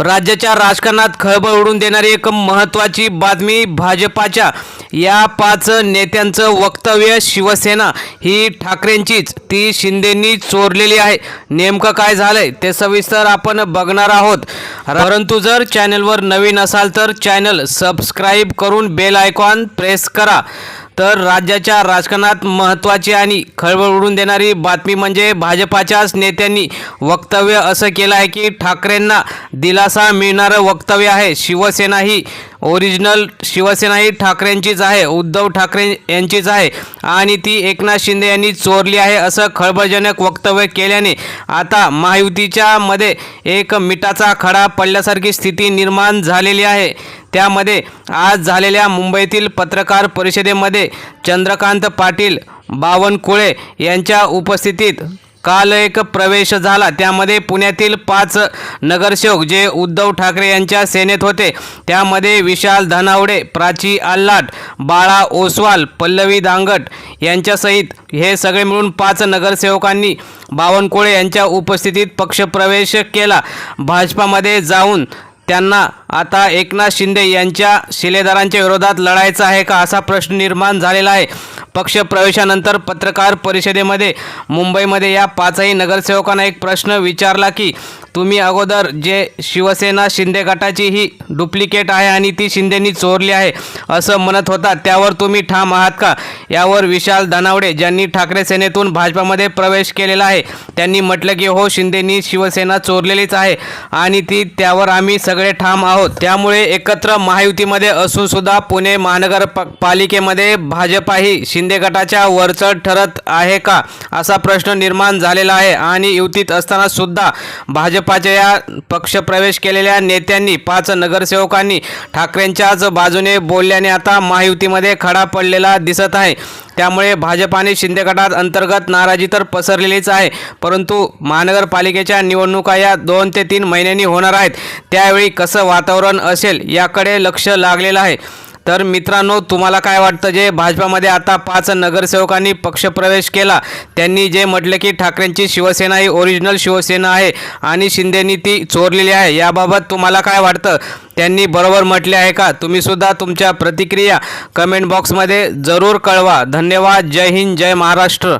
राज्याच्या राजकारणात खळबळ उडून देणारी एक महत्त्वाची बातमी भाजपाच्या या पाच नेत्यांचं वक्तव्य शिवसेना ही ठाकरेंचीच ती शिंदेंनी चोरलेली आहे. नेमकं काय झालंय ते सविस्तर आपण बघणार आहोत. परंतु जर चॅनलवर नवीन असाल तर चॅनल सबस्क्राईब करून बेल आयकॉन प्रेस करा. तर राज्याच्या राजकारणात महत्त्वाची आणि खळबळ उडून देणारी बातमी म्हणजे भाजपाच्याच नेत्यांनी वक्तव्य असं केलं आहे की ठाकरेंना दिलासा मिळणारं वक्तव्य आहे. शिवसेना ही ओरिजिनल शिवसेना ही ठाकरेंचीच आहे उद्धव ठाकरे यांचीच आहे आणि ती एकनाथ शिंदे यांनी चोरली आहे असं खळबळजनक वक्तव्य केल्याने आता महायुतीच्या मध्ये एक मिठाचा खडा पडल्यासारखी स्थिती निर्माण झालेली आहे. त्यामध्ये आज झालेल्या मुंबईतील पत्रकार परिषदेमध्ये चंद्रकांत पाटील बावनकुळे यांच्या उपस्थितीत काल एक प्रवेश झाला. त्यामध्ये पुण्यातील पाच नगरसेवक जे उद्धव ठाकरे यांच्या सेनेत होते. त्यामध्ये विशाल धनावडे प्राची आल्लाट बाळा ओसवाल पल्लवी दांगट यांच्यासहित हे सगळे मिळून पाच नगरसेवकांनी बावनकुळे यांच्या उपस्थितीत पक्षप्रवेश केला. भाजपामध्ये जाऊन त्यांना आता एकनाथ शिंदे यांच्या शिलेदारांच्या विरोधात लढायचं आहे का असा प्रश्न निर्माण झालेला आहे. पक्षप्रवेशानंतर पत्रकार परिषदेमध्ये मुंबईमध्ये या पाचही नगरसेवकांना एक प्रश्न विचारला की तुम्ही अगोदर जे शिवसेना शिंदे गटाची ही डुप्लिकेट आहे आणि ती शिंदेनी चोरली आहे असं म्हणत होता त्यावर तुम्ही ठाम आहात का? यावर विशाल दनावडे ज्यांनी ठाकरे सेनेतून भाजपामध्ये प्रवेश केलेला आहे त्यांनी म्हटलं की हो शिंदेनी शिवसेना चोरलेलीच आहे आणि ती त्यावर आम्ही सगळे ठाम आहोत. त्यामुळे एकत्र महायुतीमध्ये असून सुद्धा पुणे महानगर प- पालिकेमध्ये भाजपाही शिंदे गटाच्या वरचढ ठरत आहे का असा प्रश्न निर्माण झालेला आहे आणि युतीत असताना सुद्धा भाजपाच्या या पक्षप्रवेश केलेल्या नेत्यांनी पाच नगरसेवकांनी ठाकरेंच्याच बाजूने बोलल्याने आता महायुतीमध्ये खडा पडलेला दिसत आहे. त्यामुळे भाजप आणि शिंदे गटात अंतर्गत नाराजी तर पसरलेलीच आहे. परंतु महानगरपालिकेच्या निवडणुका या दोन ते तीन महिन्यांनी होणार आहेत. त्यावेळी कसं वातावरण असेल याकडे लक्ष लागलेलं आहे. तर मित्रांनो तुम्हाला काय वाटतं जे भाजपामध्ये आता पाच नगरसेवकांनी पक्षप्रवेश केला? त्यांनी जे म्हटले की ठाकरेंची शिवसेना ही ओरिजिनल शिवसेना आहे आणि शिंदेनी ती चोरलेली आहे याबाबत तुम्हाला काय वाटतं? त्यांनी बरोबर म्हटले आहे का? तुम्हीसुद्धा तुमच्या प्रतिक्रिया कमेंट बॉक्समध्ये जरूर कळवा. धन्यवाद. जय हिंद. जय महाराष्ट्र.